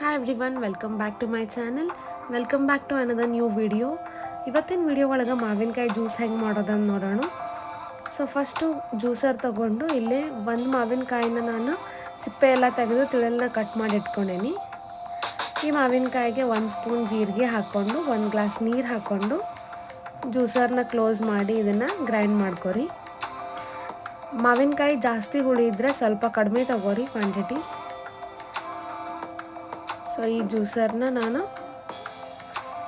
Hi everyone welcome back to my channel welcome back to another new video ಇವತ್ತಿನ video ಒಳಗೆ ಮಾವಿನಕಾಯಿ juice ಹೆಂಗೆ ಮಾಡೋದನ್ನು ನೋಡೋಣ. ಸೊ ಫಸ್ಟು ಜ್ಯೂಸರ್ ತೊಗೊಂಡು ಇಲ್ಲೇ ಒಂದು ಮಾವಿನಕಾಯಿನ ನಾನು ಸಿಪ್ಪೆ ಎಲ್ಲ ತೆಗೆದು ತಿಳಲನ್ನ ಕಟ್ ಮಾಡಿ ಇಟ್ಕೊಂಡೇನಿ. ಈ ಮಾವಿನಕಾಯಿಗೆ ಒಂದು ಸ್ಪೂನ್ ಜೀರಿಗೆ ಹಾಕ್ಕೊಂಡು, ಒಂದು ಗ್ಲಾಸ್ ನೀರು ಹಾಕ್ಕೊಂಡು ಜ್ಯೂಸರ್ನ ಕ್ಲೋಸ್ ಮಾಡಿ ಇದನ್ನು ಗ್ರೈಂಡ್ ಮಾಡ್ಕೊರಿ. ಮಾವಿನಕಾಯಿ ಜಾಸ್ತಿ ಹುಳಿ ಇದ್ದರೆ ಸ್ವಲ್ಪ ಕಡಿಮೆ ತಗೋರಿ ಕ್ವಾಂಟಿಟಿ ಸೊ ಈ ಜ್ಯೂಸರ್ನ ನಾನು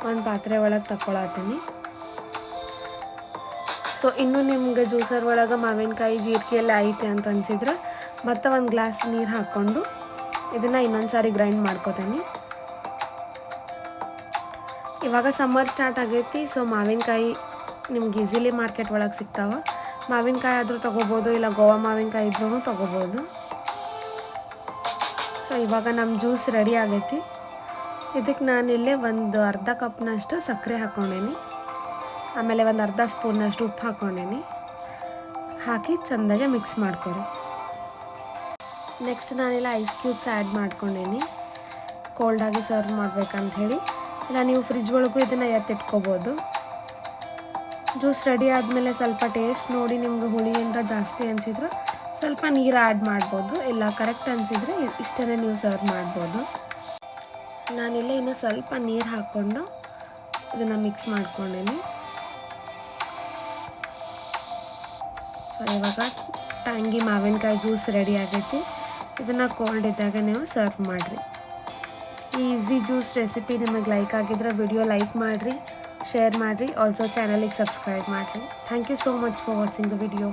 ಒಂದು ಪಾತ್ರೆ ಒಳಗೆ ತಗೊಳತ್ತೀನಿ ಸೊ ಇನ್ನೂ ನಿಮ್ಗೆ ಜ್ಯೂಸರ್ ಒಳಗೆ ಮಾವಿನಕಾಯಿ, ಜೀರಿಗೆ ಎಲ್ಲ ಐತೆ ಅಂತ ಅನ್ಸಿದ್ರೆ ಮತ್ತೆ ಒಂದು ಗ್ಲಾಸ್ ನೀರು ಹಾಕ್ಕೊಂಡು ಇದನ್ನು ಇನ್ನೊಂದು ಸಾರಿ ಗ್ರೈಂಡ್ ಮಾಡ್ಕೋತೀನಿ. ಇವಾಗ ಸಮ್ಮರ್ ಸ್ಟಾರ್ಟ್ ಆಗೈತಿ ಸೊ ಮಾವಿನಕಾಯಿ ನಿಮ್ಗೆ ಈಸಿಲಿ ಮಾರ್ಕೆಟ್ ಒಳಗೆ ಸಿಗ್ತಾವೆ. ಮಾವಿನಕಾಯಿ ಆದರೂ ತೊಗೋಬೋದು, ಇಲ್ಲ ಗೋವಾ ಮಾವಿನಕಾಯಿ ಇದ್ರೂ ತೊಗೋಬೋದು. ಸೊ ಇವಾಗ ನಮ್ಮ ಜ್ಯೂಸ್ ರೆಡಿ ಆಗೈತಿ. ಇದಕ್ಕೆ ನಾನಿಲ್ಲೇ ಒಂದು ಅರ್ಧ ಕಪ್ನಷ್ಟು ಸಕ್ಕರೆ ಹಾಕ್ಕೊಂಡೇನಿ ಆಮೇಲೆ ಒಂದು ಅರ್ಧ ಸ್ಪೂನ್ನಷ್ಟು ಉಪ್ಪು ಹಾಕ್ಕೊಂಡೇನಿ ಹಾಕಿ ಚೆಂದಾಗೆ ಮಿಕ್ಸ್ ಮಾಡ್ಕೊರಿ. ನೆಕ್ಸ್ಟ್ ನಾನಿಲ್ಲ ಐಸ್ ಕ್ಯೂಬ್ಸ್ ಆ್ಯಡ್ ಮಾಡ್ಕೊಂಡೇನಿ. ಕೋಲ್ಡಾಗಿ ಸರ್ವ್ ಮಾಡ್ಬೇಕಂತ ಹೇಳಿ. ಇಲ್ಲ, ನೀವು ಫ್ರಿಜ್ ಒಳಗೂ ಇದನ್ನು ಎತ್ತಿಟ್ಕೋಬೋದು. ಜ್ಯೂಸ್ ರೆಡಿ ಆದಮೇಲೆ ಸ್ವಲ್ಪ ಟೇಸ್ಟ್ ನೋಡಿ ನಿಮ್ಗೆ ಹುಳಿ ಏನಾರ ಜಾಸ್ತಿ ಅನಿಸಿದ್ರೆ ಸ್ವಲ್ಪ ನೀರು ಆ್ಯಡ್ ಮಾಡ್ಬೋದು. ಇಲ್ಲ ಕರೆಕ್ಟ್ ಅನಿಸಿದ್ರೆ ಇಷ್ಟನ್ನೇ ನೀವು ಸರ್ವ್ ಮಾಡ್ಬೋದು. ನಾನಿಲ್ಲ ಇನ್ನು ಸ್ವಲ್ಪ ನೀರು ಹಾಕ್ಕೊಂಡು ಇದನ್ನು ಮಿಕ್ಸ್ ಮಾಡ್ಕೊಂಡೇನೆ. ಸೊ ಇವಾಗ ಟ್ಯಾಂಗಿ ಮಾವಿನಕಾಯಿ ಜ್ಯೂಸ್ ರೆಡಿ ಆಗೈತಿ. ಇದನ್ನು ಕೋಲ್ಡ್ ಇದ್ದಾಗ ನೀವು ಸರ್ವ್ ಮಾಡಿರಿ. ಈಸಿ ಜ್ಯೂಸ್ ರೆಸಿಪಿ ನಿಮಗೆ ಲೈಕ್ ಆಗಿದ್ರೆ ವಿಡಿಯೋ ಲೈಕ್ ಮಾಡಿರಿ ಶೇರ್ ಮಾಡಿರಿ. ಆಲ್ಸೋ ಚಾನಲಿಗೆ ಸಬ್ಸ್ಕ್ರೈಬ್ ಮಾಡಿರಿ. Thank you so much for watching the video